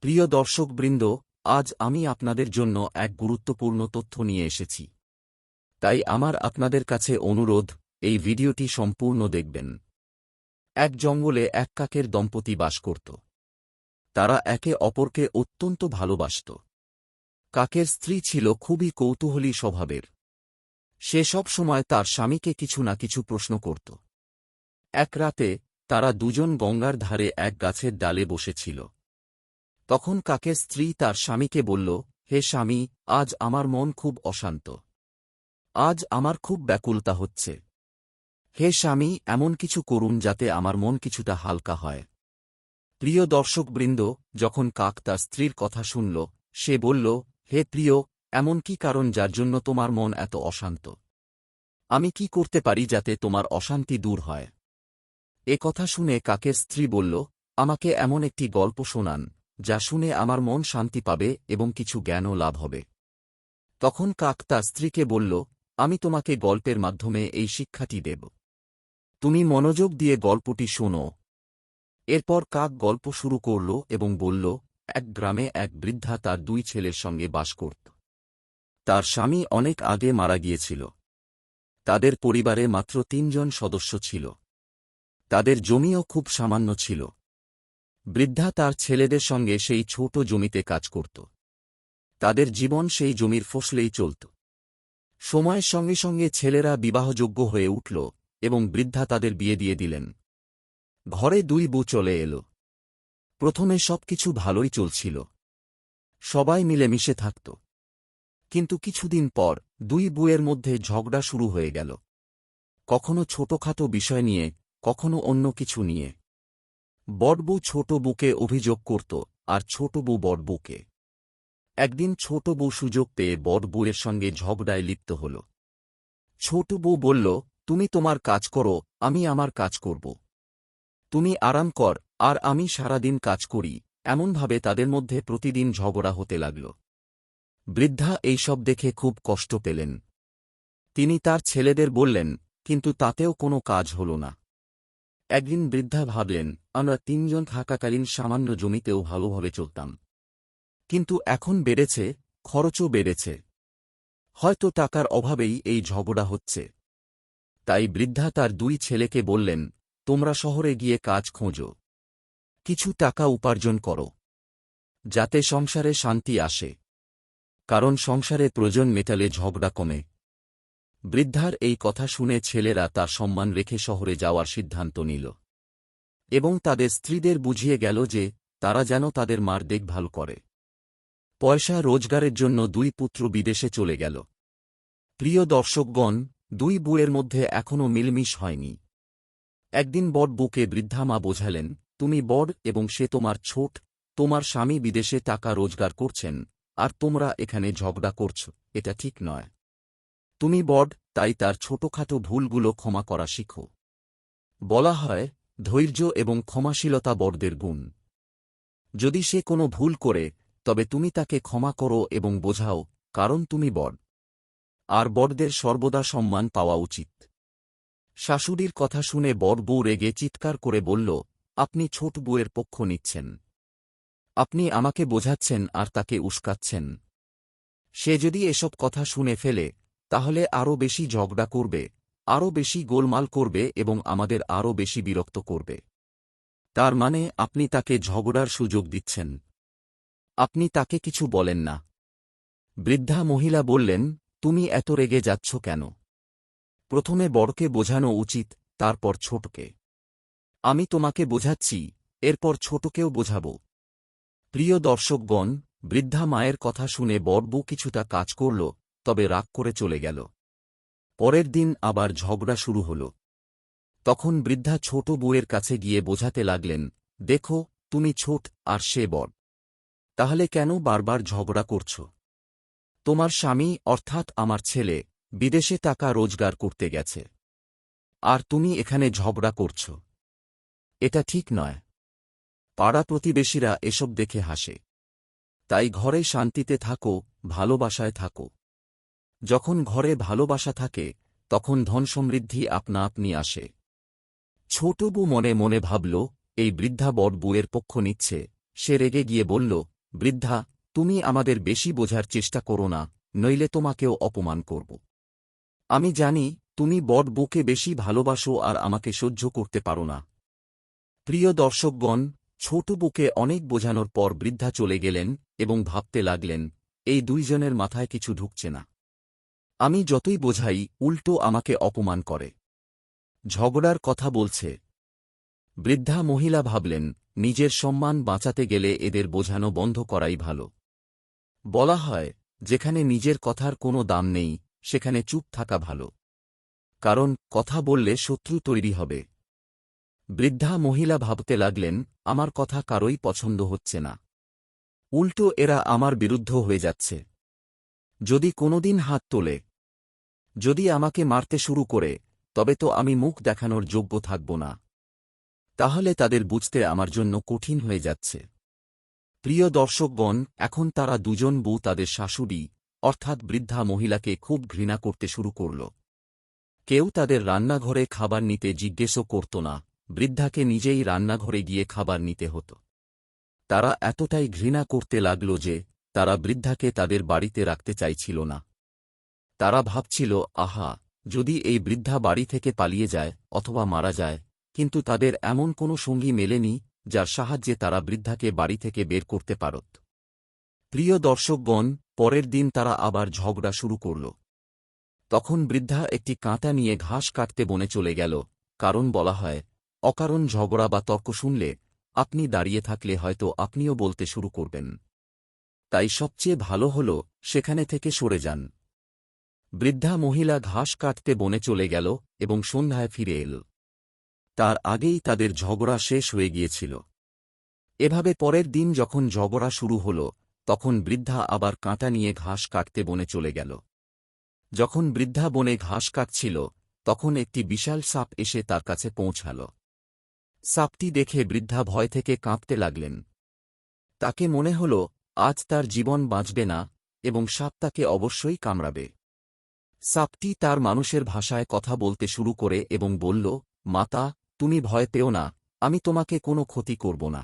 প্রিয় দর্শকবৃন্দ, আজ আমি আপনাদের জন্য এক গুরুত্বপূর্ণ তথ্য নিয়ে এসেছি। তাই আমার আপনাদের কাছে অনুরোধ, এই ভিডিওটি সম্পূর্ণ দেখবেন। এক জঙ্গলে এক কাকের দম্পতি বাস করত। তারা একে অপরকে অত্যন্ত ভালোবাসত। কাকের স্ত্রী ছিল খুবই কৌতূহলী স্বভাবের। সে সব সময় তার স্বামীকে কিছু না কিছু প্রশ্ন করত। এক রাতে তারা দুজন গঙ্গার ধারে এক গাছের ডালে বসেছিল। তখন কাকের স্ত্রী তার স্বামীকে বলল, হে স্বামী, আজ আমার মন খুব অশান্ত। আজ আমার খুব ব্যাকুলতা হচ্ছে। হে স্বামী, এমন কিছু করুন যাতে আমার মন কিছুটা হালকা হয়। প্রিয় দর্শকবৃন্দ, যখন কাক তার স্ত্রীর কথা শুনল, সে বলল, হে প্রিয়, এমন কি কারণ যার জন্য তোমার মন এত অশান্ত? আমি কি করতে পারি যাতে তোমার অশান্তি দূর হয়? এ কথা শুনে কাকের স্ত্রী বলল, আমাকে এমন একটি গল্প শোনান। যা শুনে আমার মন শান্তি পাবে এবং কিছু জ্ঞানও লাভ হবে। তখন কাক তার স্ত্রীকে বলল, আমি তোমাকে গল্পের মাধ্যমে এই শিক্ষাটি দেব। তুমি মনোযোগ দিয়ে গল্পটি শোনো। এরপর কাক গল্প শুরু করল এবং বলল, এক গ্রামে এক বৃদ্ধা তার দুই ছেলের সঙ্গে বাস করত। তার স্বামী অনেক আগে মারা গিয়েছিল। তাদের পরিবারে মাত্র তিনজন সদস্য ছিল। তাদের জমিও খুব সামান্য ছিল। বৃদ্ধা তার ছেলেদের সঙ্গে সেই ছোট জমিতে কাজ করত। তাদের জীবন সেই জমির ফসলেই চলত। সময়ের সঙ্গে সঙ্গে ছেলেরা বিবাহযোগ্য হয়ে উঠল এবং বৃদ্ধা তাদের বিয়ে দিয়ে দিলেন। ঘরে দুই বউ চলে এল। প্রথমে সবকিছু ভালোই চলছিল। সবাই মিলেমিশে থাকত। কিন্তু কিছুদিন পর দুই বুয়ের মধ্যে ঝগড়া শুরু হয়ে গেল। কখনো ছোটখাটো বিষয় নিয়ে, কখনো অন্য কিছু নিয়ে। বড়বু ছোট বুকে অভিযোগ করত, আর ছোট বউ বড়বুকে। একদিন ছোট বউ সুযোগ পেয়ে বড় বউয়ের সঙ্গে ঝগড়ায় লিপ্ত হল। ছোট বউ বলল, তুমি তোমার কাজ করো, আমি আমার কাজ করব। তুমি আরাম কর, আর আমি সারাদিন কাজ করি। এমনভাবে তাদের মধ্যে প্রতিদিন ঝগড়া হতে লাগল। বৃদ্ধা এইসব দেখে খুব কষ্ট পেলেন। তিনি তার ছেলেদের বললেন, কিন্তু তাতেও কোনো কাজ হল না। একদিন বৃদ্ধা ভাবলেন, আমরা তিনজন থাকাকালীন সামান্য জমিতেও ভালোভাবে চলতাম। কিন্তু এখন বেড়েছে, খরচও বেড়েছে। হয়তো টাকার অভাবেই এই ঝগড়া হচ্ছে। তাই বৃদ্ধা তার দুই ছেলেকে বললেন, তোমরা শহরে গিয়ে কাজ খোঁজো। কিছু টাকা উপার্জন করো। যাতে সংসারে শান্তি আসে। কারণ সংসারে প্রয়োজন মেটালে ঝগড়া কমে। বৃদ্ধার এই কথা শুনে ছেলেরা তার সম্মান রেখে শহরে যাওয়ার সিদ্ধান্ত নিল। এবং তাদের স্ত্রীদের বুঝিয়ে গেল যে, তারা যেন তাদের মার দেখভাল করে। পয়সা রোজগারের জন্য দুই পুত্র বিদেশে চলে গেল। প্রিয় দর্শকগণ, দুই বুয়ের মধ্যে এখনও মিলমিশ হয়নি। একদিন বড় বুকে বৃদ্ধা মা বোঝালেন, তুমি বড় এবং সে তোমার ছোট, তোমার স্বামী বিদেশে টাকা রোজগার করছেন, আর তোমরা এখানে ঝগড়া করছ, এটা ঠিক নয়। তুমি বড়, তাই তার ছোটখাটো ভুলগুলো ক্ষমা করা শিখো। বলা হয়, ধৈর্য এবং ক্ষমাশীলতা বড়দের গুণ। যদি সে কোনো ভুল করে, তবে তুমি তাকে ক্ষমা করো এবং বোঝাও, কারণ তুমি বড়। আর বড়দের সর্বদা সম্মান পাওয়া উচিত। শাশুড়ির কথা শুনে বড় বউ রেগে চিৎকার করে বলল, আপনি ছোট বউয়ের পক্ষ নিচ্ছেন। আপনি আমাকে বোঝাচ্ছেন আর তাকে উস্কাচ্ছেন। সে যদি এসব কথা শুনে ফেলে তাহলে আরও বেশি ঝগড়া করবে আরও বেশি গোলমাল করবে এবং আমাদের আরও বেশি বিরক্ত করবে। তার মানে আপনি তাকে ঝগড়ার সুযোগ দিচ্ছেন। আপনি তাকে কিছু বলেন না। বৃদ্ধা মহিলা বললেন, তুমি এত রেগে যাচ্ছ কেন? প্রথমে বড়কে বোঝানো উচিত, তারপর ছোটকে। আমি তোমাকে বোঝাচ্ছি, এরপর ছোটকেও বোঝাব। প্রিয় দর্শকগণ, বৃদ্ধা মায়ের কথা শুনে বড়বু কিছুটা কাজ করল তবে রাগ করে চলে গেল। পরের দিন আবার ঝগড়া শুরু হল। তখন বৃদ্ধা ছোট বউয়ের কাছে গিয়ে বোঝাতে লাগলেন, দেখো, তুমি ছোট আর সে বড়। তাহলে কেন বারবার ঝগড়া করছ? তোমার স্বামী, অর্থাৎ আমার ছেলে, বিদেশে টাকা রোজগার করতে গেছে। আর তুমি এখানে ঝগড়া করছ। এটা ঠিক নয়। পাড়া প্রতিবেশীরা এসব দেখে হাসে। তাই ঘরে শান্তিতে থাকো, ভালোবাসায় থাকো। যখন ঘরে ভালোবাসা থাকে, তখন ধন সমৃদ্ধি আপনা আপনি আসে। ছোট বউ মনে মনে ভাবল, এই বৃদ্ধা বড় বউয়ের পক্ষ নিচ্ছে। সে রেগে গিয়ে বলল, বৃদ্ধা, তুমি আমাদের বেশি বোঝার চেষ্টা করো না, নইলে তোমাকেও অপমান করব। আমি জানি, তুমি বট বুকে বেশি ভালোবাসো আর আমাকে সহ্য করতে পারো না। প্রিয় দর্শকগণ, ছোট বুকে অনেক বোঝানোর পর বৃদ্ধা চলে গেলেন এবং ভাবতে লাগলেন, এই দুইজনের মাথায় কিছু ঢুকছে না। আমি যতই বোঝাই, উল্টো আমাকে অপমান করে। ঝগড়ার কথা বলছে। বৃদ্ধা মহিলা ভাবলেন, নিজের সম্মান বাঁচাতে গেলে এদের বোঝানো বন্ধ করাই ভালো। বলা হয়, যেখানে নিজের কথার কোনো দাম নেই, সেখানে চুপ থাকা ভালো। কারণ, কথা বললে শত্রু তৈরি হবে। বৃদ্ধা মহিলা ভাবতে লাগলেন, আমার কথা কারোই পছন্দ হচ্ছে না। উল্টো এরা আমার বিরুদ্ধ হয়ে যাচ্ছে। যদি কোনোদিন হাত তোলে যদি আমাকে মারতে শুরু করে, তবে তো আমি মুখ দেখানোর যোগ্য থাকব না। তাহলে তাদের বুঝতে আমার জন্য কঠিন হয়ে যাচ্ছে। প্রিয় দর্শকগণ, এখন তারা দুজন বউ তাদের শাশুড়ি, অর্থাৎ বৃদ্ধা মহিলাকে খুব ঘৃণা করতে শুরু করল। কেউ তাদের রান্নাঘরে খাবার নিতে জিজ্ঞেসও করত না, বৃদ্ধাকে নিজেই রান্নাঘরে গিয়ে খাবার নিতে হতো। তারা এতটাই ঘৃণা করতে লাগল যে, তারা বৃদ্ধাকে তাদের বাড়িতে রাখতে চাইছিল না। তারা ভাবছিল, আহা, যদি এই বৃদ্ধা বাড়ি থেকে পালিয়ে যায় অথবা মারা যায়, কিন্তু তাদের এমন কোনো সঙ্গী মেলেনি যার সাহায্যে তারা বৃদ্ধাকে বাড়ি থেকে বের করতে পারত। প্রিয় দর্শকগণ, পরের দিন তারা আবার ঝগড়া শুরু করল। তখন বৃদ্ধা একটি কাঁটা নিয়ে ঘাস কাটতে বনে চলে গেল, কারণ বলা হয়, অকারণ ঝগড়া বা তর্ক শুনলে আপনি দাঁড়িয়ে থাকলে হয়তো আপনিও বলতে শুরু করবেন। তাই সবচেয়ে ভালো হল সেখানে থেকে সরে যান। বৃদ্ধা মহিলা ঘাস কাটতে বনে চলে গেল এবং সন্ধ্যায় ফিরে এল। তার আগেই তাদের ঝগড়া শেষ হয়ে গিয়েছিল। এভাবে পরের দিন যখন ঝগড়া শুরু হল, তখন বৃদ্ধা আবার কাঁটা নিয়ে ঘাস কাটতে বনে চলে গেল। যখন বৃদ্ধা বনে ঘাস কাটছিল, তখন একটি বিশাল সাপ এসে তার কাছে পৌঁছাল। সাপটি দেখে বৃদ্ধা ভয় থেকে কাঁপতে লাগলেন। তাকে মনে হল, আজ তার জীবন বাঁচবে না এবং সাপ তাকে অবশ্যই কামড়াবে। সাপটি তার মানুষের ভাষায় কথা বলতে শুরু করে এবং বলল, মাতা, তুমি ভয় পেও না, আমি তোমাকে কোনো ক্ষতি করব না।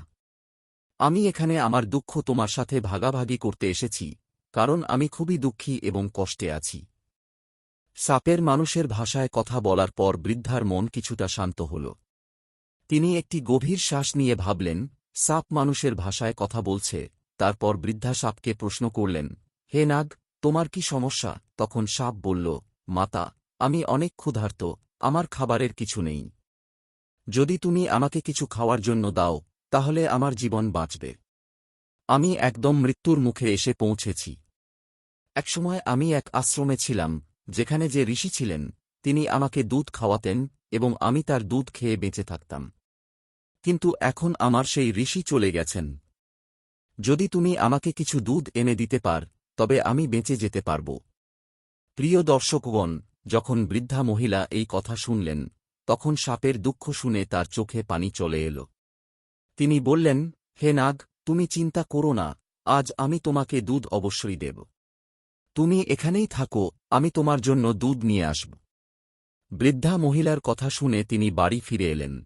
আমি এখানে আমার দুঃখ তোমার সাথে ভাগাভাগি করতে এসেছি, কারণ আমি খুবই দুঃখী এবং কষ্টে আছি। সাপের মানুষের ভাষায় কথা বলার পর বৃদ্ধার মন কিছুটা শান্ত হল। তিনি একটি গভীর শ্বাস নিয়ে ভাবলেন, সাপ মানুষের ভাষায় কথা বলছে, তারপর বৃদ্ধা সাপকে প্রশ্ন করলেন, হে নাগ তোমার কি সমস্যা? তখন সাপ বলল, মাতা, আমি অনেক ক্ষুধার্ত, আমার খাবারের কিছু নেই। যদি তুমি আমাকে কিছু খাওয়ার জন্য দাও, তাহলে আমার জীবন বাঁচবে। আমি একদম মৃত্যুর মুখে এসে পৌঁছেছি। একসময় আমি এক আশ্রমে ছিলাম, যেখানে যে ঋষি ছিলেন, তিনি আমাকে দুধ খাওয়াতেন এবং আমি তার দুধ খেয়ে বেঁচে থাকতাম। কিন্তু এখন আমার সেই ঋষি চলে গেছেন। যদি তুমি আমাকে কিছু দুধ এনে দিতে পার তবে আমি বেঁচে যেতে পারব। প্রিয় দর্শকগণ, যখন বৃদ্ধা মহিলা এই কথা শুনলেন, তখন সাপের দুঃখ শুনে তার চোখে পানি চলে এল। তিনি বললেন, হে নাগ, তুমি চিন্তা করো না, আজ আমি তোমাকে দুধ অবশ্যই দেব। তুমি এখানেই থাকো, আমি তোমার জন্য দুধ নিয়ে আসব। বৃদ্ধা মহিলার কথা শুনে তিনি বাড়ি ফিরে এলেন।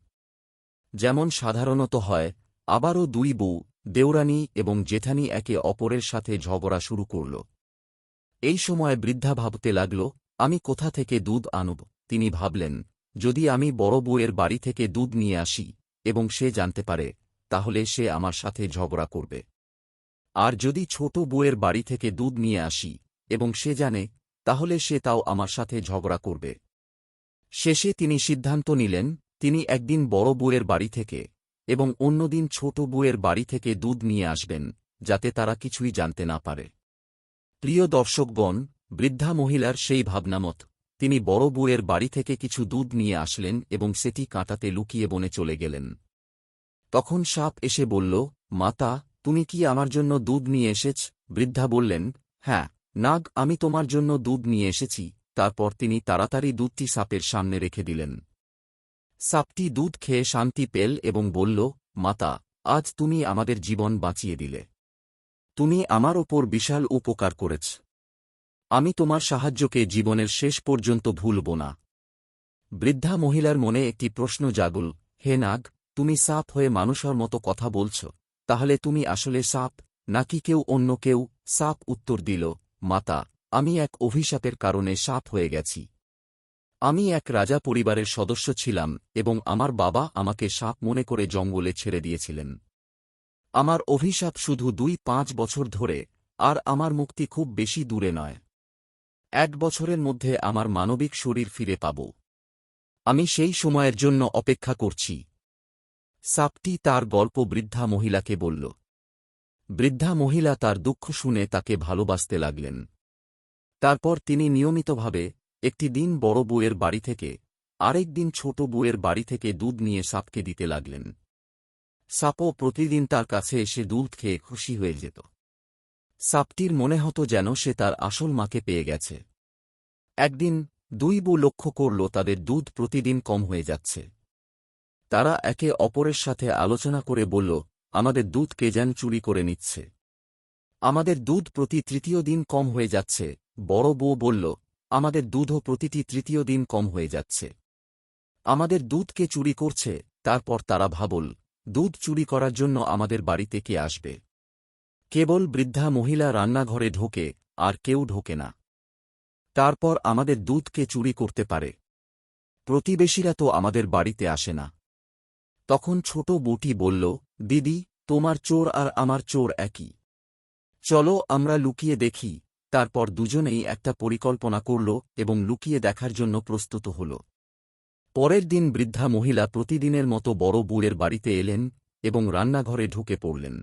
যেমন সাধারণত হয়, আবারও দুই বউ দেওরানী এবং জেঠানি একে অপরের সাথে ঝগড়া শুরু করল। এই সময় বৃদ্ধা ভাবতে লাগল, আমি কোথা থেকে দুধ আনব? তিনি ভাবলেন, যদি আমি বড় বউয়ের বাড়ি থেকে দুধ নিয়ে আসি এবং সে জানতে পারে, তাহলে সে আমার সাথে ঝগড়া করবে। আর যদি ছোট বউয়ের বাড়ি থেকে দুধ নিয়ে আসি এবং সে জানে, তাহলে সে তাও আমার সাথে ঝগড়া করবে। শেষে তিনি সিদ্ধান্ত নিলেন, তিনি একদিন বড় বউয়ের বাড়ি থেকে এবং অন্যদিন ছোট বউয়ের বাড়ি থেকে দুধ নিয়ে আসবেন, যাতে তারা কিছুই জানতে না পারে। প্রিয় দর্শকগণ, বৃদ্ধা মহিলার সেই ভাবনামত, তিনি বড় বউয়ের বাড়ি থেকে কিছু দুধ নিয়ে আসলেন এবং সেটি কাঁটাতে লুকিয়ে বনে চলে গেলেন। তখন সাপ এসে বলল, মাতা, তুমি কি আমার জন্য দুধ নিয়ে এসেছ? বৃদ্ধা বললেন হ্যাঁ নাগ, আমি তোমার জন্য দুধ নিয়ে এসেছি। তারপর তিনি তাড়াতাড়ি দুধটি সাপের সামনে রেখে দিলেন। সাপটি দুধ খেয়ে শান্তি পেল এবং বলল, মাতা, আজ তুমি আমাদের জীবন বাঁচিয়ে দিলে। তুমি আমার ওপর বিশাল উপকার করেছ। আমি তোমার সাহায্যকে জীবনের শেষ পর্যন্ত ভুলব না। বৃদ্ধা মহিলার মনে একটি প্রশ্ন জাগুল, হে নাগ, তুমি সাপ হয়ে মানুষের মতো কথা বলছ, তাহলে তুমি আসলে সাপ, নাকি কেউ অন্য কেউ? সাপ উত্তর দিল, মাতা, আমি এক অভিশাপের কারণে সাপ হয়ে গেছি। আমি এক রাজা পরিবারের সদস্য ছিলাম এবং আমার বাবা আমাকে সাপ মনে করে জঙ্গলে ছেড়ে দিয়েছিলেন। আমার অভিশাপ শুধু দুই পাঁচ বছর ধরে, আর আমার মুক্তি খুব বেশি দূরে নয়। এক বছরের মধ্যে আমার মানবিক শরীর ফিরে পাব। আমি সেই সময়ের জন্য অপেক্ষা করছি। সাপটি তার গল্প বৃদ্ধা মহিলাকে বলল। বৃদ্ধা মহিলা তার দুঃখ শুনে তাকে ভালোবাসতে লাগলেন। তারপর তিনি নিয়মিতভাবে একটি দিন বড় বউয়ের বাড়ি থেকে, আরেক দিন ছোট বউয়ের বাড়ি থেকে দুধ নিয়ে সাপকে দিতে লাগলেন। সাপও প্রতিদিন তার কাছে এসে দুধ খেয়ে খুশি হয়ে যেত। সাপটির মনে হতো যেন সে তার আসল মাকে পেয়ে গেছে। একদিন দুই বউ লক্ষ্য করল তাদের দুধ প্রতিদিন কম হয়ে যাচ্ছে। তারা একে অপরের সাথে আলোচনা করে বলল, আমাদের দুধ কে যেন চুরি করে নিচ্ছে? আমাদের দুধ প্রতি তৃতীয় দিন কম হয়ে যাচ্ছে, বড় বউ বলল আমাদের দুধও প্রতিটি তৃতীয় দিন কম হয়ে যাচ্ছে। আমাদের দুধকে চুরি করছে, তারপর তারা ভাবল, দুধ চুরি করার জন্য আমাদের বাড়িতে কে আসবে? কেবল বৃদ্ধা মহিলা রান্নাঘরে ঢোকে, আর কেউ ঢোকে না। তারপর আমাদের দুধকে চুরি করতে পারে। প্রতিবেশীরা তো আমাদের বাড়িতে আসে না। তখন ছোট বুটি বলল, দিদি, তোমার চোর আর আমার চোর একই। চলো আমরা লুকিয়ে দেখি তারপর দুজনেই একটা পরিকল্পনা করল এবং লুকিয়ে দেখার জন্য প্রস্তুত হল। পরের দিন বৃদ্ধা মহিলা প্রতিদিনের মতো বড় বউয়ের বাড়িতে এলেন এবং রান্নাঘরে ঢুকে পড়লেন।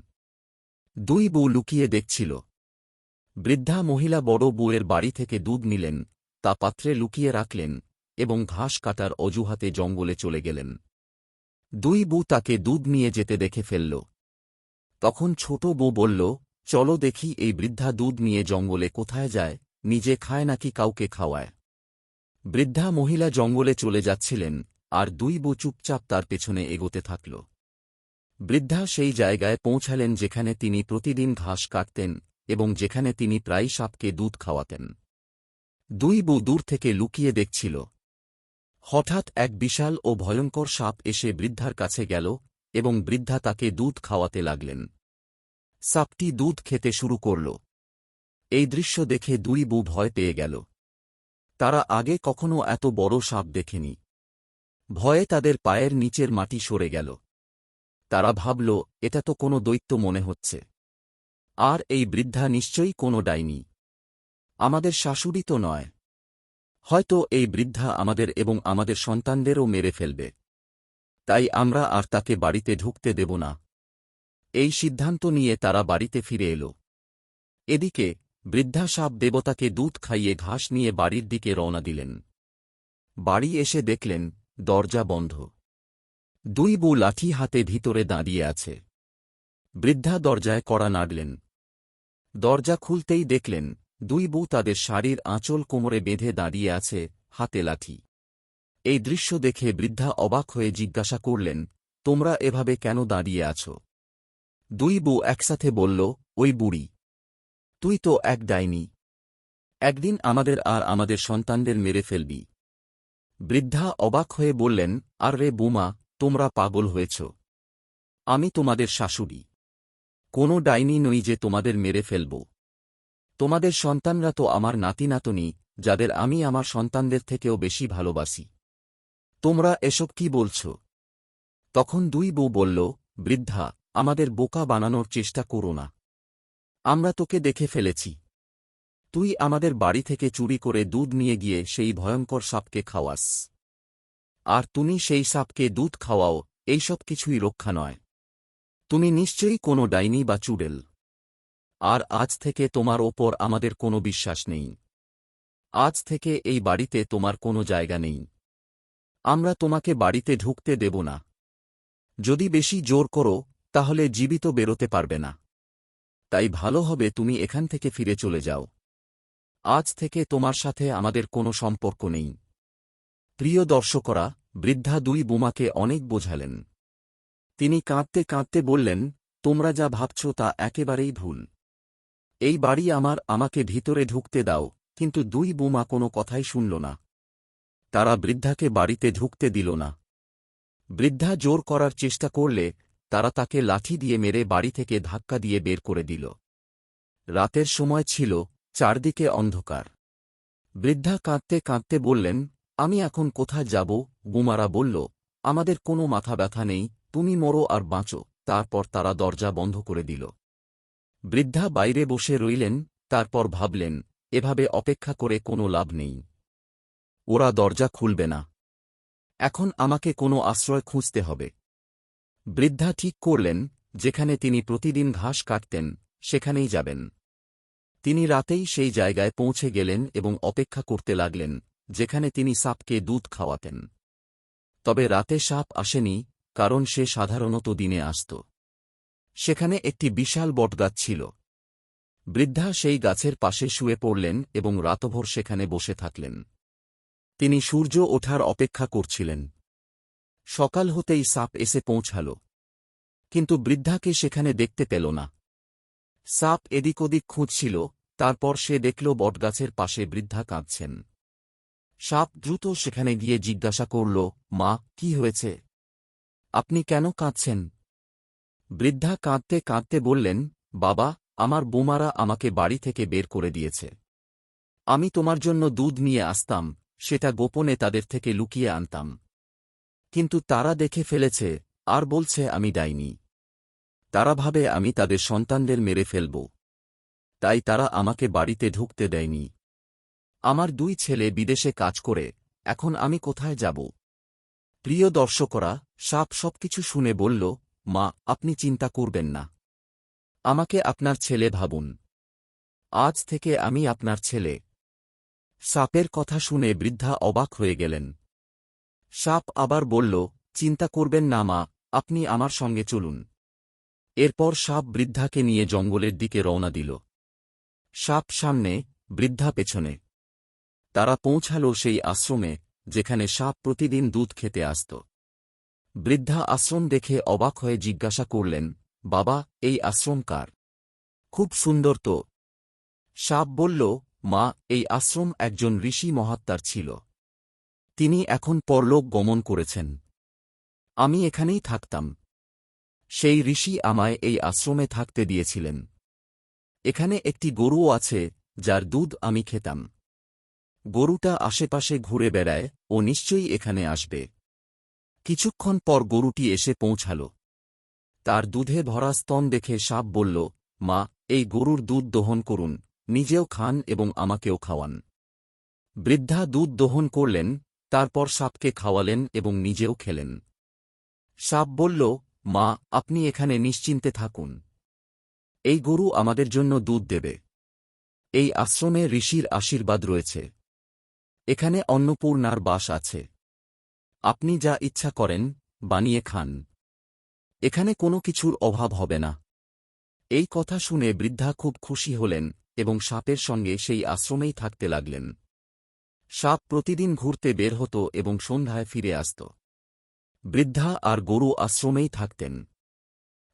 দুই বউ লুকিয়ে দেখছিল। বৃদ্ধা মহিলা বড় বউয়ের বাড়ি থেকে দুধ নিলেন, তা পাত্রে লুকিয়ে রাখলেন এবং ঘাস কাটার অজুহাতে জঙ্গলে চলে গেলেন। দুই বউ তাকে দুধ নিয়ে যেতে দেখে ফেলল। তখন ছোট বউ বলল চলো দেখি এই বৃদ্ধা দুধ নিয়ে জঙ্গলে কোথায় যায়, নিজে খায় নাকি কাউকে খাওয়ায়। বৃদ্ধা মহিলা জঙ্গলে চলে যাচ্ছিলেন, আর দুই বউ চুপচাপ তার পেছনে এগোতে থাকল। বৃদ্ধা সেই জায়গায় পৌঁছালেন যেখানে তিনি প্রতিদিন ঘাস কাটতেন এবং যেখানে তিনি প্রায় সাপকে দুধ খাওয়াতেন। দুই বউ দূর থেকে লুকিয়ে দেখছিল। হঠাৎ এক বিশাল ও ভয়ঙ্কর সাপ এসে বৃদ্ধার কাছে গেল এবং বৃদ্ধা তাকে দুধ খাওয়াতে লাগলেন। সাপটি দুধ খেতে শুরু করল। এই দৃশ্য দেখে দুই বু ভয় পেয়ে গেল। তারা আগে কখনো এত বড় সাপ দেখেনি। ভয়ে তাদের পায়ের নিচের মাটি সরে গেল। তারা ভাবল, এটা তো কোনো দৈত্য মনে হচ্ছে। আর এই বৃদ্ধা নিশ্চয়ই কোনো ডাইনি। আমাদের শাশুড়ি তো নয়। হয়তো এই বৃদ্ধা আমাদের এবং আমাদের সন্তানদেরও মেরে ফেলবে। তাই আমরা আর তাকে বাড়িতে ঢুকতে দেব না। এই সিদ্ধান্ত নিয়ে তারা বাড়িতে ফিরে এল। এদিকে বৃদ্ধা সাপ দেবতাকে দুধ খাইয়ে ঘাস নিয়ে বাড়ির দিকে রওনা দিলেন। বাড়ি এসে দেখলেন, দরজা বন্ধ। দুই বউ লাঠি হাতে ভিতরে দাঁড়িয়ে আছে। বৃদ্ধা দরজায় কড়া নাড়লেন। দরজা খুলতেই দেখলেন, দুই বউ তাদের শাড়ির আঁচল কোমরে বেঁধে দাঁড়িয়ে আছে, হাতে লাঠি। এই দৃশ্য দেখে বৃদ্ধা অবাক হয়ে জিজ্ঞাসা করলেন, তোমরা এভাবে কেন দাঁড়িয়ে আছো? দুই বউ একসাথে বলল, ওই বুড়ি, তুই তো এক ডাইনি। একদিন আমাদের আর আমাদের সন্তানদের মেরে ফেলবি। বৃদ্ধা অবাক হয়ে বললেন, আর রে বুমা, তোমরা পাগল হয়েছ। আমি তোমাদের শাশুড়ি। কোনো ডাইনি নই যে তোমাদের মেরে ফেলব। তোমাদের সন্তানরা তো আমার নাতি নাতনি, যাদের আমি আমার সন্তানদের থেকেও বেশি ভালোবাসি। তোমরা এসব কি বলছ? তখন দুই বউ বলল, বৃদ্ধা আমাদের বোকা বানানোর চেষ্টা করো না। আমরা তোকে দেখে ফেলেছি। তুই আমাদের বাড়ি থেকে চুরি করে দুধ নিয়ে গিয়ে সেই ভয়ঙ্কর সাপকে খাওয়াস। আর তুমি সেই সাপকে দুধ খাওয়াও এইসব কিছুই রক্ষা নয়। তুমি নিশ্চয়ই কোনো ডাইনি বা চুড়েল। আর আজ থেকে তোমার ওপর আমাদের কোনো বিশ্বাস নেই। আজ থেকে এই বাড়িতে তোমার কোনো জায়গা নেই। আমরা তোমাকে বাড়িতে ঢুকতে দেব না। যদি বেশি জোর করো তাহলে জীবিত বেরোতে পারবে না। তাই ভালো হবে তুমি এখান থেকে ফিরে চলে যাও। আজ থেকে তোমার সাথে আমাদের কোনো সম্পর্ক নেই। প্রিয় দর্শকরা, বৃদ্ধা দুই বোমাকে অনেক বোঝালেন। তিনি কাঁদতে কাঁদতে বললেন, তোমরা যা ভাবছ তা একেবারেই ভুল। এই বাড়ি আমার, আমাকে ভিতরে ঢুকতে দাও, কিন্তু দুই বোমা কোনো কথাই শুনল না। তারা বৃদ্ধাকে বাড়িতে ঢুকতে দিল না। বৃদ্ধা জোর করার চেষ্টা করলে তারা তাকে লাঠি দিয়ে মেরে বাড়ি থেকে ধাক্কা দিয়ে বের করে দিল। রাতের সময় ছিল, চারদিকে অন্ধকার। বৃদ্ধা কাঁদতে কাঁদতে বললেন, আমি এখন কোথায় যাব? বুমারা বলল, আমাদের কোনো মাথা ব্যথা নেই, তুমি মরো আর বাঁচো। তারপর তারা দরজা বন্ধ করে দিল। বৃদ্ধা বাইরে বসে রইলেন, তারপর ভাবলেন, এভাবে অপেক্ষা করে কোনো লাভ নেই। ওরা দরজা খুলবে না। এখন আমাকে কোনো আশ্রয় খুঁজতে হবে। বৃদ্ধা ঠিক করলেন, যেখানে তিনি প্রতিদিন ঘাস কাটতেন, সেখানেই যাবেন। তিনি রাতেই সেই জায়গায় পৌঁছে গেলেন এবং অপেক্ষা করতে লাগলেন, যেখানে তিনি সাপকে দুধ খাওয়াতেন। তবে রাতে সাপ আসেনি, কারণ সে সাধারণত দিনে আসত। সেখানে একটি বিশাল বটগাছ ছিল। বৃদ্ধা সেই গাছের পাশে শুয়ে পড়লেন এবং রাতভর সেখানে বসে থাকলেন। তিনি সূর্য ওঠার অপেক্ষা করছিলেন। সকাল হতেই সাপ এসে পৌঁছাল। কিন্তু বৃদ্ধাকে সেখানে দেখতে পেল না। সাপ এদিক ওদিক খুঁজছিল, তারপর সে দেখল বটগাছের পাশে বৃদ্ধা কাঁদছেন। সাপ দ্রুত সেখানে গিয়ে জিজ্ঞাসা করল, মা, কি হয়েছে? আপনি কেন কাঁদছেন? বৃদ্ধা কাঁদতে কাঁদতে বললেন, বাবা, আমার বোমারা আমাকে বাড়ি থেকে বের করে দিয়েছে। আমি তোমার জন্য দুধ নিয়ে আসতাম, সেটা গোপনে তাদের থেকে লুকিয়ে আনতাম। কিন্তু তারা দেখে ফেলেছে, আর বলছে, আমি ডাইনি। তারা ভাবে, আমি তাদের সন্তানদের মেরে ফেলব। তাই তারা আমাকে বাড়িতে ঢুকতে দেয়নি। আমার দুই ছেলে বিদেশে কাজ করে, এখন আমি কোথায় যাব? প্রিয় দর্শকরা, সাপ সবকিছু শুনে বলল, মা, আপনি চিন্তা করবেন না। আমাকে আপনার ছেলে ভাবুন। আজ থেকে আমি আপনার ছেলে সাপের কথা শুনে বৃদ্ধা অবাক হয়ে গেলেন। সাপ আবার বলল, চিন্তা করবেন না মা, আপনি আমার সঙ্গে চলুন। এরপর সাপ বৃদ্ধাকে নিয়ে জঙ্গলের দিকে রওনা দিল। সাপ সামনে, বৃদ্ধা পেছনে। তারা পৌঁছাল সেই আশ্রমে, যেখানে সাপ প্রতিদিন দুধ খেতে আসত। বৃদ্ধা আশ্রম দেখে অবাক হয়ে জিজ্ঞাসা করলেন, বাবা, এই আশ্রম কার? খুব সুন্দর তো। সাপ বলল, মা, এই আশ্রম একজন ঋষি মহাত্মার ছিল। তিনি এখন পরলোক গমন করেছেন। আমি এখানেই থাকতাম। সেই ঋষি আমায় এই আশ্রমে থাকতে দিয়েছিলেন। এখানে একটি গরুও আছে, যার দুধ আমি খেতাম। গরুটা আশেপাশে ঘুরে বেড়ায় ও নিশ্চয়ই এখানে আসবে। কিছুক্ষণ পর গরুটি এসে পৌঁছাল। তার দুধে ভরা স্তন দেখে সাপ বলল, মা, এই গরুর দুধ দহন করুন, নিজেও খান এবং আমাকেও খাওয়ান। বৃদ্ধা দুধ দহন করলেন তারপর সাপকে খাওয়ালেন এবং নিজেও খেলেন। সাপ বলল, মা, আপনি এখানে নিশ্চিন্তে থাকুন। এই গরু আমাদের জন্য দুধ দেবে। এই আশ্রমে ঋষির আশীর্বাদ রয়েছে। এখানে অন্নপূর্ণার বাস আছে। আপনি যা ইচ্ছা করেন, বানিয়ে খান। এখানে কোনো কিছুর অভাব হবে না। এই কথা শুনে বৃদ্ধা খুব খুশি হলেন এবং সাপের সঙ্গে সেই আশ্রমেই থাকতে লাগলেন। সাপ প্রতিদিন ঘুরতে বের হতো এবং সন্ধ্যায় ফিরে আসত। বৃদ্ধা আর গরু আশ্রমেই থাকতেন।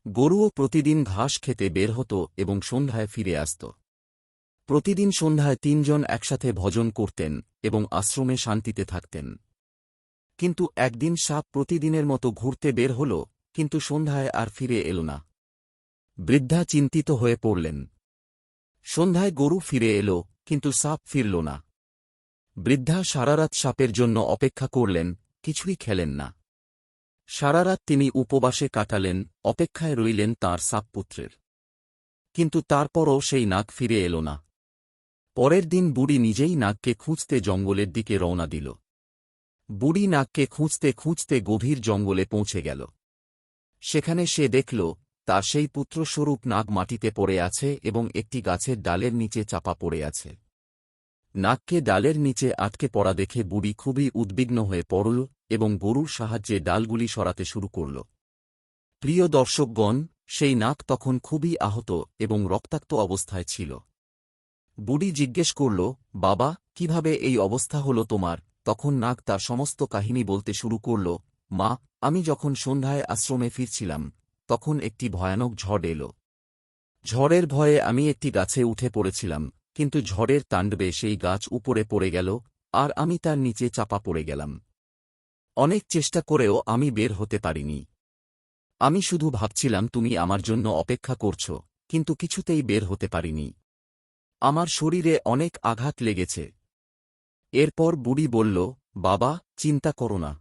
গরুও প্রতিদিন ঘাস খেতে বের হতো এবং সন্ধ্যায় ফিরে আসত। প্রতিদিন সন্ধ্যায় তিনজন একসাথে ভজন করতেন এবং আশ্রমে শান্তিতে থাকতেন। কিন্তু একদিন সাপ প্রতিদিনের মতো ঘুরতে বের হল, কিন্তু সন্ধ্যায় আর ফিরে এল না। বৃদ্ধা চিন্তিত হয়ে পড়লেন। সন্ধ্যায় গরু ফিরে এল, কিন্তু সাপ ফিরল না। বৃদ্ধা সারারাত সাপের জন্য অপেক্ষা করলেন, কিছুই খেলেন না। সারারাত তিনি উপবাসে কাটালেন, অপেক্ষায় রইলেন তাঁর সাপপুত্রের। কিন্তু তারপরও সেই নাক ফিরে এল না। পরের দিন বুড়ি নিজেই নাককে খুঁজতে জঙ্গলের দিকে রওনা দিল। বুড়ি নাককে খুঁজতে খুঁজতে গভীর জঙ্গলে পৌঁছে গেল। সেখানে সে দেখল, তার সেই পুত্রস্বরূপ নাক মাটিতে পড়ে আছে এবং একটি গাছের ডালের নিচে চাপা পড়ে আছে। নাককে ডালের নিচে আটকে পড়া দেখে বুড়ি খুবই উদ্বিগ্ন হয়ে পড়ল এবং গরুর সাহায্যে ডালগুলি সরাতে শুরু করল। প্রিয় দর্শকগণ, সেই নাক তখন খুবই আহত এবং রক্তাক্ত অবস্থায় ছিল। বুড়ি জিজ্ঞেস করল, বাবা, কীভাবে এই অবস্থা হল তোমার? তখন নাক তার সমস্ত কাহিনী বলতে শুরু করল, মা, আমি যখন সন্ধ্যায় আশ্রমে ফিরছিলাম, তখন একটি ভয়ানক ঝড় এল। ঝড়ের ভয়ে আমি একটি গাছে উঠে পড়েছিলাম। কিন্তু ঝড়ের তাণ্ডবে সেই গাছ উপরে পড়ে গেল, আর আমি তার নিচে চাপা পড়ে গেলাম। অনেক চেষ্টা করেও আমি বের হতে পারিনি। আমি শুধু ভাবছিলাম, তুমি আমার জন্য অপেক্ষা করছ, কিন্তু কিছুতেই বের হতে পারিনি। আমার শরীরে অনেক আঘাত লেগেছে। এরপর বুড়ি বলল, বাবা, চিন্তা করো না।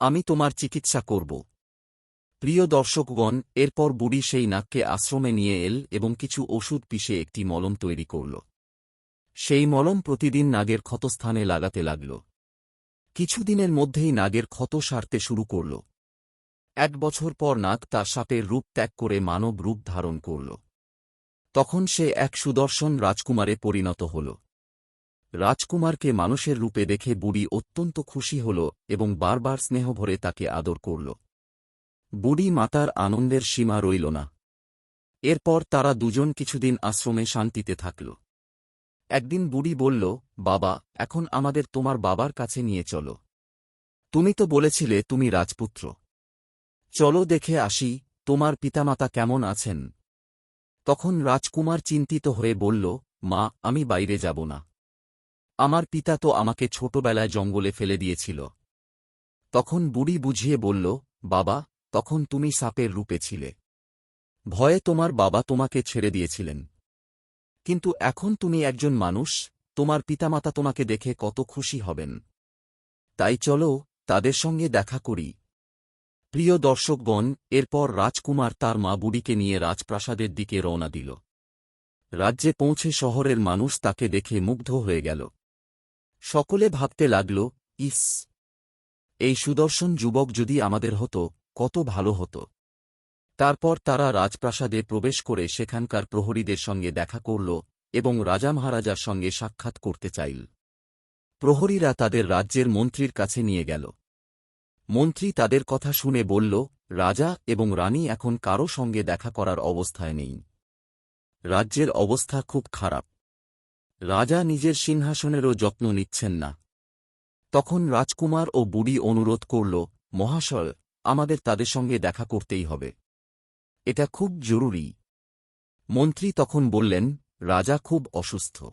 আমি তোমার চিকিৎসা করব। প্রিয় দর্শকগণ, এরপর বুড়ি সেই নাককে আশ্রমে নিয়ে এল এবং কিছু ওষুধ পিষে একটি মলম তৈরি করল। সেই মলম প্রতিদিন নাগের ক্ষতস্থানে লাগাতে লাগল। কিছুদিনের মধ্যেই নাগের ক্ষত সারতে শুরু করল। এক বছর পর নাগ তার সাপের রূপ ত্যাগ করে মানব রূপ ধারণ করল। তখন সে এক সুদর্শন রাজকুমারে পরিণত হল। রাজকুমারকে মানুষের রূপে দেখে বুড়ি অত্যন্ত খুশি হল এবং বারবার স্নেহ ভরে তাকে আদর করল। বুড়ি মাতার আনন্দের সীমা রইল না। এরপর তারা দুজন কিছুদিন আশ্রমে শান্তিতে থাকল। একদিন বুড়ি বলল, বাবা, এখন আমাদের তোমার বাবার কাছে নিয়ে চলো। তুমি তো বলেছিলে তুমি রাজপুত্র। চলো দেখে আসি, তোমার পিতামাতা কেমন আছেন? তখন রাজকুমার চিন্তিত হয়ে বলল, মা, আমি বাইরে যাব না। আমার পিতা তো আমাকে ছোটবেলায় জঙ্গলে ফেলে দিয়েছিল তখন বুড়ি বুঝিয়ে বলল, বাবা তখন তুমি সাপের রূপে ছিলে। ভয়ে তোমার বাবা তোমাকে ছেড়ে দিয়েছিলেন। কিন্তু এখন তুমি একজন মানুষ, তোমার পিতামাতা তোমাকে দেখে কত খুশি হবেন। তাই চলো, তাদের সঙ্গে দেখা করি। প্রিয় দর্শকগণ, এরপর রাজকুমার তার মা বুড়িকে নিয়ে রাজপ্রাসাদের দিকে রওনা দিল। রাজ্যে পৌঁছে শহরের মানুষ তাকে দেখে মুগ্ধ হয়ে গেল। সকলে ভাবতে লাগল, ইস, এই সুদর্শন যুবক যদি আমাদের হতো কত ভালো হতো। তারপর তারা রাজপ্রাসাদে প্রবেশ করে সেখানকার প্রহরীদের সঙ্গে দেখা করল এবং রাজা মহারাজার সঙ্গে সাক্ষাৎ করতে চাইল। প্রহরীরা তাদের রাজ্যের মন্ত্রীর কাছে নিয়ে গেল। মন্ত্রী তাদের কথা শুনে বলল, রাজা এবং রানী এখন কারও সঙ্গে দেখা করার অবস্থায় নেই। রাজ্যের অবস্থা খুব খারাপ। রাজা নিজের সিংহাসনেরও যত্ন নিচ্ছেন না। তখন রাজকুমার ও বুড়ি অনুরোধ করল, মহাশয় আমাদের তাদের সঙ্গে দেখা করতেই হবে। এটা খুব জরুরি। মন্ত্রী তখন বললেন, রাজা খুব অসুস্থ।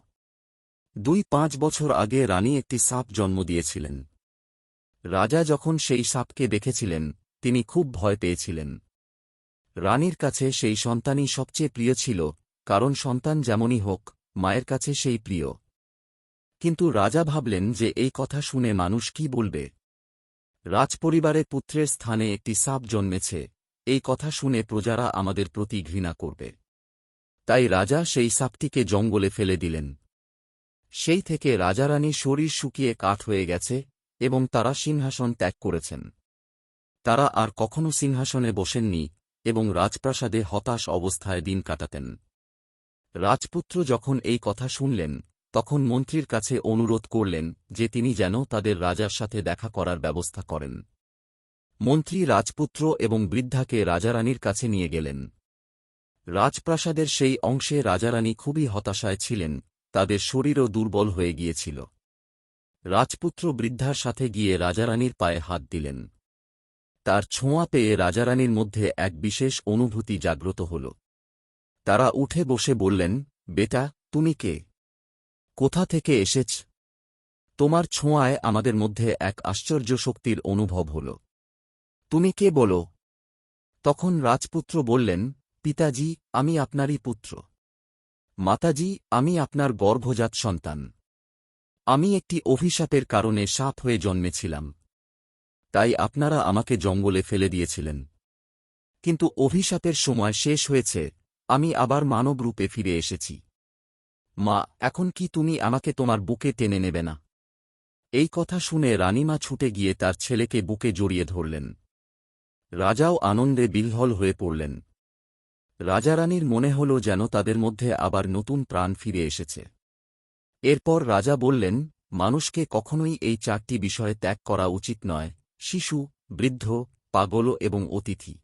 দুই পাঁচ বছর আগে রানী একটি সাপ জন্ম দিয়েছিলেন। রাজা যখন সেই সাপকে দেখেছিলেন, তিনি খুব ভয় পেয়েছিলেন। রানীর কাছে সেই সন্তানই সবচেয়ে প্রিয় ছিল, কারণ সন্তান যেমনই হোক, মায়ের কাছে সেই প্রিয়। কিন্তু রাজা ভাবলেন যে এই কথা শুনে মানুষ কি বলবে? রাজপরিবারে পুত্রের স্থানে একটি সাপ জন্মেছে। এই কথা শুনে প্রজারা আমাদের প্রতি ঘৃণা করবে। তাই রাজা সেই সাপটিকে জঙ্গলে ফেলে দিলেন। সেই থেকে রাজারানীর শরীর শুকিয়ে কাঠ হয়ে গেছে এবং তারা সিংহাসন ত্যাগ করেছেন। তারা আর কখনো সিংহাসনে বসেননি এবং রাজপ্রাসাদে হতাশ অবস্থায় দিন কাটাতেন। রাজপুত্র যখন এই কথা শুনলেন তখন মন্ত্রীর কাছে অনুরোধ করলেন যে তিনি যেন তাদের রাজার সাথে দেখা করার ব্যবস্থা করেন। মন্ত্রী রাজপুত্র এবং বৃদ্ধাকে রাজারানীর কাছে নিয়ে গেলেন। রাজপ্রাসাদের সেই অংশে রাজারানী খুবই হতাশায় ছিলেন, তাদের শরীরও দুর্বল হয়ে গিয়েছিল। রাজপুত্র বৃদ্ধার সাথে গিয়ে রাজারানীর পায়ে হাত দিলেন। তার ছোঁয়া পেয়ে রাজারানীর মধ্যে এক বিশেষ অনুভূতি জাগ্রত হল। তারা উঠে বসে বললেন, বেটা, তুমি কে? কোথা থেকে এসেছ? তোমার ছোঁয়ায় আমাদের মধ্যে এক আশ্চর্য শক্তির অনুভব হল। তুমি কে বলো? তখন রাজপুত্র বললেন, পিতাজি, আমি আপনারই পুত্র। মাতাজি, আমি আপনার গর্ভজাত সন্তান। আমি একটি অভিশাপের কারণে সাপ হয়ে জন্মেছিলাম। তাই আপনারা আমাকে জঙ্গলে ফেলে দিয়েছিলেন। কিন্তু অভিশাপের সময় শেষ হয়েছে, আমি আবার মানব রূপে ফিরে এসেছি। মা, এখন কি তুমি আমাকে তোমার বুকে টেনে নেবে না? এই কথা শুনে রানীমা ছুটে গিয়ে তার ছেলেকে বুকে জড়িয়ে ধরলেন। রাজাও আনন্দে বিলহল হয়ে পড়লেন। রাজারানীর মনে হল যেন তাদের মধ্যে আবার নতুন প্রাণ ফিরে এসেছে। এরপর রাজা বললেন, মানুষকে কখনোই এই চারটি বিষয়ে ত্যাগ করা উচিত নয়, শিশু, বৃদ্ধ, পাগল এবং অতিথি।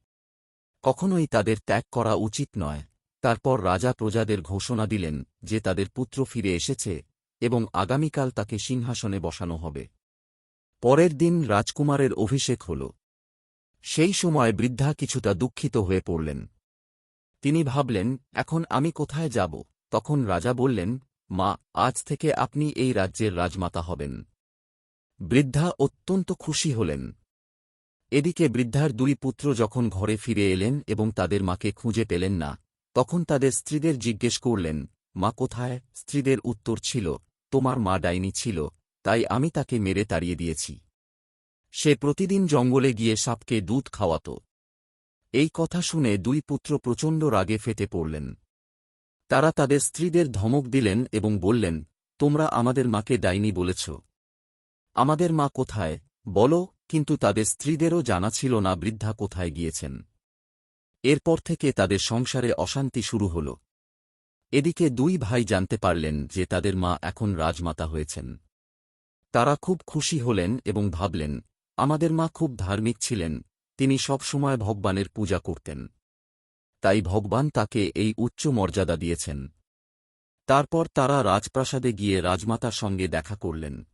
কখনোই তাদের ত্যাগ করা উচিত নয়। তারপর রাজা প্রজাদের ঘোষণা দিলেন যে তাদের পুত্র ফিরে এসেছে এবং আগামীকাল তাকে সিংহাসনে বসানো হবে। পরের দিন রাজকুমারের অভিষেক হল। সেই সময় বৃদ্ধা কিছুটা দুঃখিত হয়ে পড়লেন। তিনি ভাবলেন, এখন আমি কোথায় যাব? তখন রাজা বললেন, মা, আজ থেকে আপনি এই রাজ্যের রাজমাতা হবেন। বৃদ্ধা অত্যন্ত খুশি হলেন। এদিকে বৃদ্ধার দুই পুত্র যখন ঘরে ফিরে এলেন এবং তাদের মাকে খুঁজে পেলেন না তখন তাদের স্ত্রীদের জিজ্ঞেস করলেন, মা কোথায়? স্ত্রীদের উত্তর ছিল, তোমার মা ডাইনি ছিল, তাই আমি তাকে মেরে তাড়িয়ে দিয়েছি। সে প্রতিদিন জঙ্গলে গিয়ে সাপকে দুধ খাওয়াত। এই কথা শুনে দুই পুত্র প্রচণ্ড রাগে ফেটে পড়লেন। তারা তাদের স্ত্রীদের ধমক দিলেন এবং বললেন, তোমরা আমাদের মাকে ডাইনি বলেছ। আমাদের মা কোথায়? বলো, কিন্তু তাদের স্ত্রীদেরও জানা ছিল না বৃদ্ধা কোথায় গিয়েছেন। এরপর থেকে তাদের সংসারে অশান্তি শুরু হল। এদিকে দুই ভাই জানতে পারলেন যে তাদের মা এখন রাজমাতা হয়েছেন। তারা খুব খুশি হলেন এবং ভাবলেন, আমাদের মা খুব ধার্মিক ছিলেন, তিনি সবসময় ভগবানের পূজা করতেন। তাই ভগবান তাকে এই উচ্চ মর্যাদা দিয়েছেন। তারপর তারা রাজপ্রাসাদে গিয়ে রাজমাতার সঙ্গে দেখা করলেন।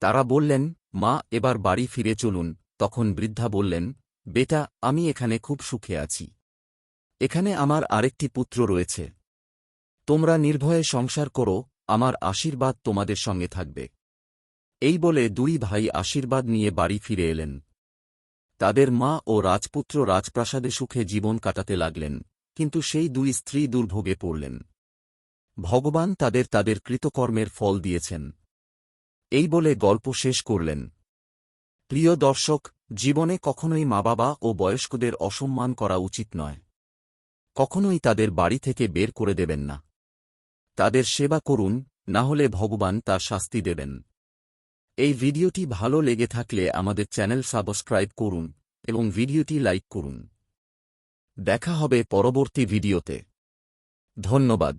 তারা বললেন, মা, এবার বাড়ি ফিরে চলুন। তখন বৃদ্ধা বললেন বেটা, আমি এখানে খুব সুখে আছি। এখানে আমার আরেকটি পুত্র রয়েছে। তোমরা নির্ভয়ে সংসার করো, আমার আশীর্বাদ তোমাদের সঙ্গে থাকবে। এই বলে দুই ভাই আশীর্বাদ নিয়ে বাড়ি ফিরে এলেন। তাদের মা ও রাজপুত্র রাজপ্রাসাদে সুখে জীবন কাটাতে লাগলেন, কিন্তু সেই দুই স্ত্রী দুর্ভোগে পড়লেন। ভগবান তাদের তাদের কৃতকর্মের ফল দিয়েছেন। এই বলে গল্প শেষ করলেন। প্রিয় দর্শক জীবনে কখনোই মা বাবা ও বয়স্কদের অসম্মান করা উচিত নয়। কখনোই তাদের বাড়ি থেকে বের করে দেবেন না। তাদের সেবা করুন, না হলে ভগবান তার শাস্তি দেবেন। এই ভিডিওটি ভালো লেগে থাকলে আমাদের চ্যানেল সাবস্ক্রাইব করুন এবং ভিডিওটি লাইক করুন। দেখা হবে পরবর্তী ভিডিওতে। ধন্যবাদ।